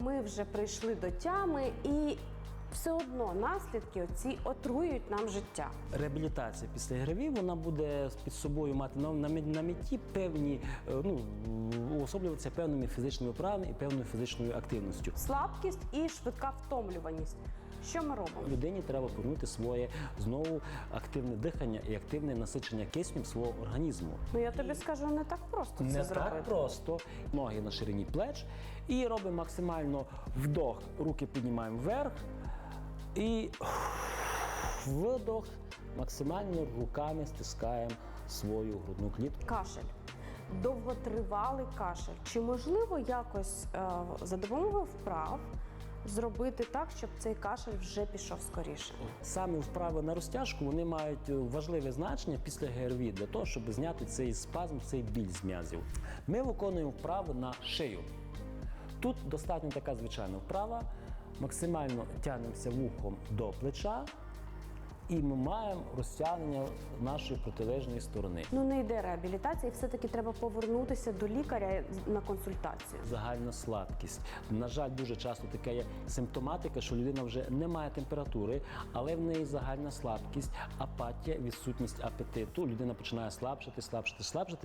Ми вже прийшли до тями і все одно наслідки оці отруюють нам життя. Реабілітація після ГРВІ вона буде під собою мати на, на, на меті певні, е, ну, уособлюватися певними фізичними правами і певною фізичною активністю. Слабкість і швидка втомлюваність. Що ми робимо? Людині треба повернути своє знову активне дихання і активне насичення киснем свого організму. Ну я тобі скажу, не так просто це Не зробити. так просто. Ноги на ширині плеч і робимо максимально вдох, руки піднімаємо вверх і видох. Максимально руками стискаємо свою грудну клітку. Кашель. Довготривалий кашель. Чи можливо якось е, за допомогою вправ зробити так, щоб цей кашель вже пішов скоріше? Саме вправи на розтяжку вони мають важливе значення після ГРВІ для того, щоб зняти цей спазм, цей біль з м'язів. Ми виконуємо вправи на шию. Тут достатньо така звичайна вправа. Максимально тягнемося вухом до плеча, і ми маємо розтягнення нашої протилежної сторони. Ну не йде реабілітація, і все-таки треба повернутися до лікаря на консультацію. Загальна слабкість. На жаль, дуже часто така є симптоматика, що людина вже не має температури, але в неї загальна слабкість, апатія, відсутність апетиту. Людина починає слабшати, слабшати, слабшати.